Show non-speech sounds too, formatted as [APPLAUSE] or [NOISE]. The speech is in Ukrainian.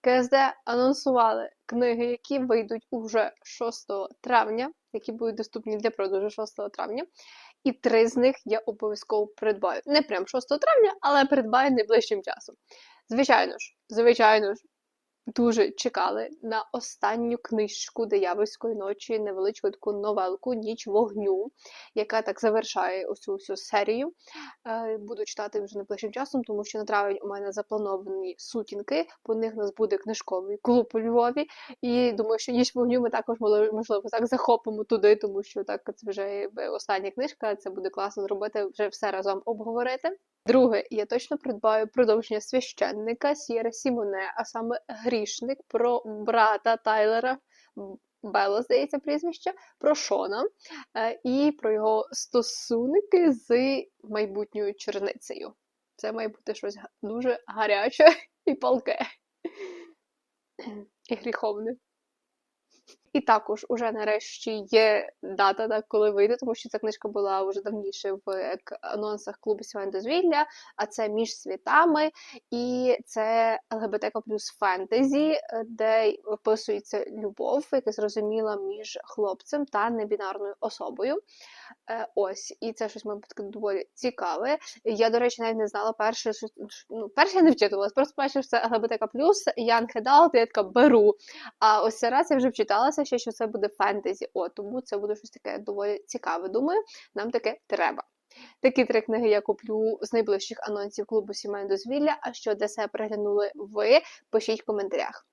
КСД анонсували книги, які вийдуть уже 6 травня, які будуть доступні для продажу 6 травня. І три з них я обов'язково придбаю. Не прям 6 травня, але придбаю найближчим часом. Звичайно ж, звичайно ж, дуже чекали на останню книжку Диявольської ночі, невеличку таку новелку Ніч вогню, яка так завершає оцю всю серію. Е, Буду читати вже найближчим часом, тому що на травень у мене заплановані сутінки. По них у нас буде книжковий клуб у Львові. І думаю, що ніч вогню ми також можливо так захопимо туди, тому що так це вже остання книжка. Це буде класно зробити вже все разом обговорити. Друге, я точно придбаю продовження священника Сієра Сімоне, а саме грішник про брата Тайлера. Белла, здається, прізвище, про Шона е, і про його стосунки з майбутньою черницею. Це має бути щось дуже гаряче і палке. [CLEARS THROAT] І гріховне. І також уже нарешті є дата, так, коли вийде, тому що ця книжка була вже давніше в анонсах клубу Сівен дозвілля, а це між світами, і це ЛГБТК плюс фентезі, е, де описується любов, яка зрозуміла між хлопцем та небінарною особою. Е, Ось, і це щось, мабуть, доволі цікаве. Я, до речі, навіть не знала перше, що ну, перше я не вчитувалась, просто бачила, що це ЛГБТК плюс, Adult, і я така беру. А ось цей раз я вже вчиталася ще, що це буде фентезі. О, тому це буде щось таке доволі цікаве. Думаю, нам таке треба. Такі три книги я куплю з найближчих анонсів клубу сімейного дозвілля. А що для себе приглянули ви? Пишіть в коментарях.